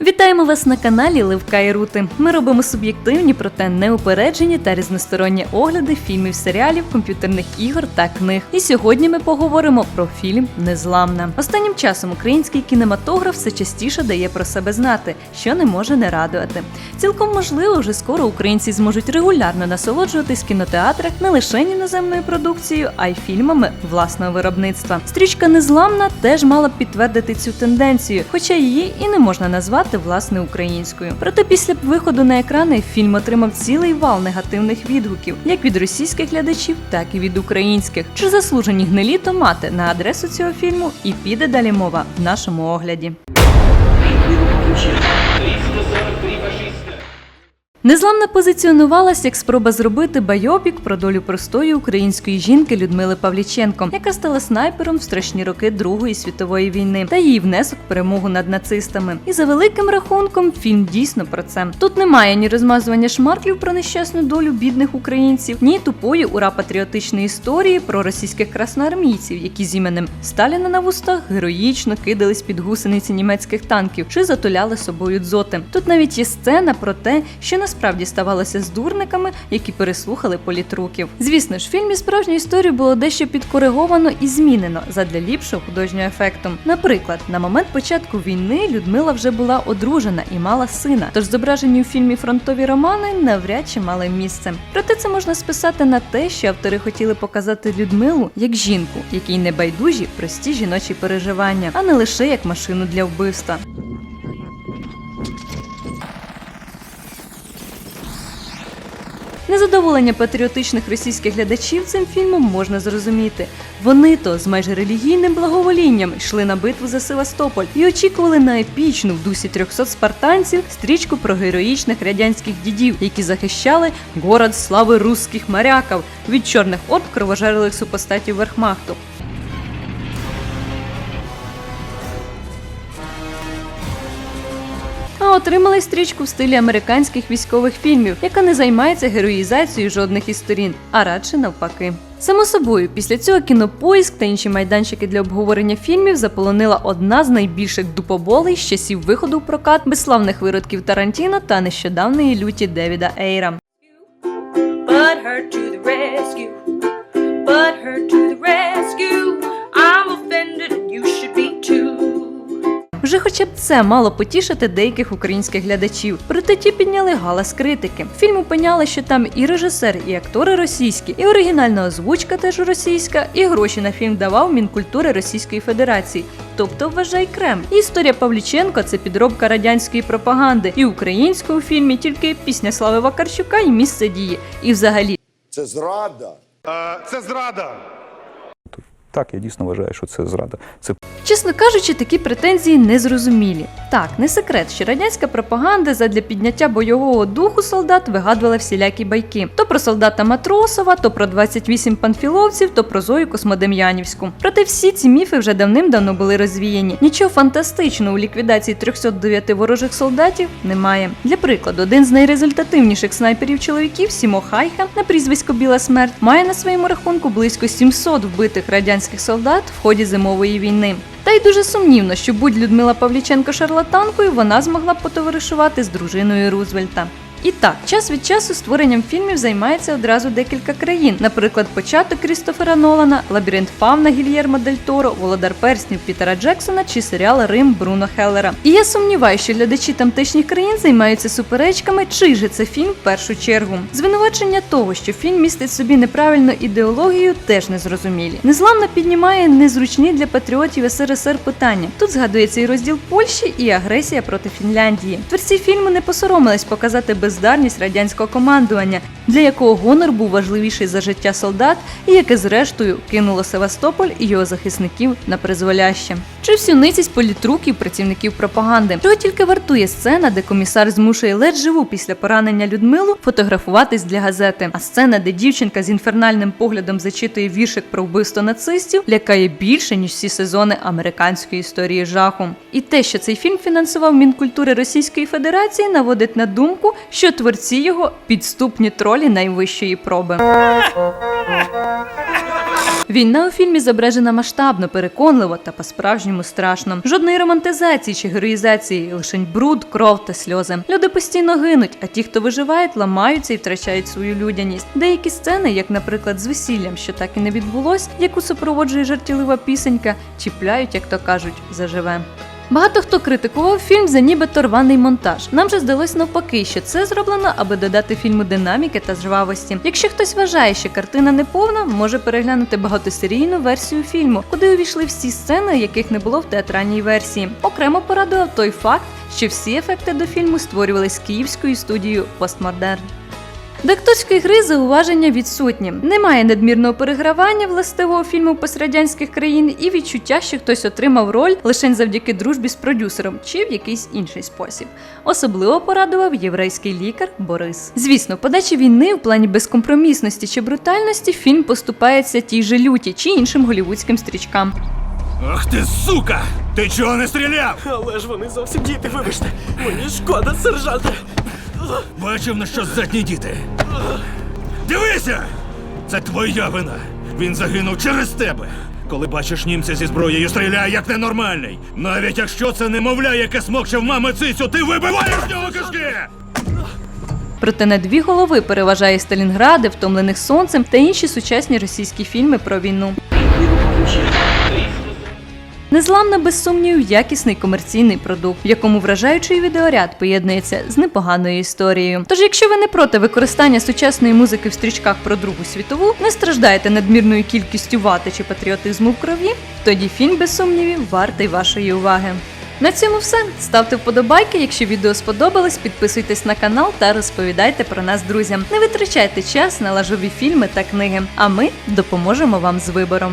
Вітаємо вас на каналі Ливка і Рути. Ми робимо суб'єктивні, проте неупереджені та різносторонні огляди фільмів, серіалів, комп'ютерних ігор та книг. І сьогодні ми поговоримо про фільм Незламна. Останнім часом український кінематограф все частіше дає про себе знати, що не може не радувати. Цілком можливо, вже скоро українці зможуть регулярно насолоджуватись в кінотеатрах не лише іноземною продукцією, а й фільмами власного виробництва. Стрічка Незламна теж мала б підтвердити цю тенденцію, хоча її і не можна назвати власне українською. Проте після виходу на екрани фільм отримав цілий вал негативних відгуків, як від російських глядачів, так і від українських. Чи заслужені гнилі томати на адресу цього фільму і піде далі мова в нашому огляді. Незламна позиціонувалась як спроба зробити байопік про долю простої української жінки Людмили Павліченко, яка стала снайпером в страшні роки Другої світової війни та її внесок в перемогу над нацистами. І за великим рахунком фільм дійсно про це. Тут немає ні розмазування шмарклів про нещасну долю бідних українців, ні тупої ура патріотичної історії про російських красноармійців, які з іменем Сталіна на вустах героїчно кидались під гусениці німецьких танків чи затуляли собою дзоти. Тут навіть є сцена про те, що насправді ставалося з дурниками, які переслухали політруків. Звісно ж, в фільмі справжню історію було дещо підкориговано і змінено задля ліпшого художнього ефекту. Наприклад, на момент початку війни Людмила вже була одружена і мала сина, тож зображені у фільмі фронтові романи навряд чи мали місце. Проте це можна списати на те, що автори хотіли показати Людмилу як жінку, якій не байдужі прості жіночі переживання, а не лише як машину для вбивства. Незадоволення патріотичних російських глядачів цим фільмом можна зрозуміти. Вони то з майже релігійним благоволінням йшли на битву за Севастополь і очікували на епічну в дусі 300 спартанців стрічку про героїчних радянських дідів, які захищали город слави русських моряків від чорних орд кровожерлих супостатів Верхмахту. А отримали стрічку в стилі американських військових фільмів, яка не займається героїзацією жодних із сторін, а радше навпаки. Само собою, після цього кінопоїзк та інші майданчики для обговорення фільмів заполонила одна з найбільших дупоболей з часів виходу в прокат безславних виродків Тарантіно та нещодавної люті Девіда Ейра. But her to the rescue. I'm offended you should be too. Вже хоча б це мало потішити деяких українських глядачів. Проте ті підняли галас критики. Фільм опиняли, що там і режисер, і актори російські, і оригінальна озвучка теж російська, і гроші на фільм давав Мінкультури Російської Федерації. Тобто вважай Кремль. Історія Павліченко це підробка радянської пропаганди, і українського у фільмі тільки пісня Слави Вакарчука і місце дії. І взагалі Це зрада. Е, Це зрада. Так, я дійсно вважаю, що це зрада. Це Чесно кажучи, такі претензії незрозумілі. Так, не секрет, що радянська пропаганда задля підняття бойового духу солдат вигадувала всілякі байки: то про солдата Матросова, то про 28 панфіловців, то про Зою Космодем'янівську. Проте всі ці міфи вже давним-давно були розвіяні. Нічого фантастичного у ліквідації 309 ворожих солдатів немає. Для прикладу, один з найрезультативніших снайперів чоловіків Сімо Хайха на прізвисько Біла Смерть має на своєму рахунку близько 700 вбитих радянських солдат в ході зимової війни. Та й дуже сумнівно, що будь Людмила Павліченко шарлатанкою, вона змогла потоваришувати з дружиною Рузвельта. І так, час від часу створенням фільмів займається одразу декілька країн, наприклад, початок Крістофера Нолана, Лабіринт Фавна Гільєрмо Дель Торо, Володар Перснів Пітера Джексона чи серіал Рим Бруно Хеллера. І я сумніваюся, що глядачі тамтешніх країн займаються суперечками, чий же це фільм в першу чергу. Звинувачення того, що фільм містить собі неправильну ідеологію, теж незрозумілі. Незламно піднімає незручні для патріотів СРСР питання. Тут згадується і розділ Польщі, і агресія проти Фінляндії. Творці фільму не посоромились показати бездарність радянського командування, для якого гонор був важливіший за життя солдат, і яке зрештою кинуло Севастополь і його захисників на призволяще. Чи всю ницість політруків працівників пропаганди. Чого тільки вартує сцена, де комісар змушує ледь живу після поранення Людмилу фотографуватись для газети. А сцена, де дівчинка з інфернальним поглядом зачитує віршик про вбивство нацистів, лякає більше ніж всі сезони американської історії жаху. І те, що цей фільм фінансував Мінкультури Російської Федерації, наводить на думку, що творці його підступні тролі найвищої проби. Війна у фільмі зображена масштабно, переконливо та по-справжньому страшно. Жодної романтизації чи героїзації, лишень бруд, кров та сльози. Люди постійно гинуть, а ті, хто виживають, ламаються і втрачають свою людяність. Деякі сцени, як, наприклад, з весіллям, що так і не відбулось, яку супроводжує жартілива пісенька, чіпляють, як то кажуть, заживе. Багато хто критикував фільм за нібито рваний монтаж. Нам же здалось навпаки, що це зроблено, аби додати фільму динаміки та жвавості. Якщо хтось вважає, що картина не повна, може переглянути багатосерійну версію фільму, куди увійшли всі сцени, яких не було в театральній версії. Окремо порадував той факт, що всі ефекти до фільму створювались київською студією Постмодерн. До акторської гри зауваження відсутні. Немає надмірного перегравання властивого фільму пострадянських країн і відчуття, що хтось отримав роль лише завдяки дружбі з продюсером чи в якийсь інший спосіб. Особливо порадував єврейський лікар Борис. Звісно, подачі війни в плані безкомпромісності чи брутальності фільм поступається тій же люті чи іншим голівудським стрічкам. Ах ти сука! Ти чого не стріляв? Але ж вони зовсім діти, вибачте. Мені шкода, сержанте. Бачив на що здатні діти. Дивися! Це твоя вина. Він загинув через тебе. Коли бачиш німця зі зброєю, стріляй як ненормальний. Навіть якщо це немовля, яке смокче в мами цицю, ти вибиваєш нього кишки! Проте на дві голови переважає Сталінгради, втомлених сонцем та інші сучасні російські фільми про війну. Незламна без сумнівів якісний комерційний продукт, в якому вражаючий відеоряд поєднується з непоганою історією. Тож, якщо ви не проти використання сучасної музики в стрічках про Другу світову, не страждаєте надмірною кількістю вати чи патріотизму в крові, тоді фільм без сумнівів вартий вашої уваги. На цьому все. Ставте вподобайки, якщо відео сподобалось, підписуйтесь на канал та розповідайте про нас друзям. Не витрачайте час на лажові фільми та книги, а ми допоможемо вам з вибором.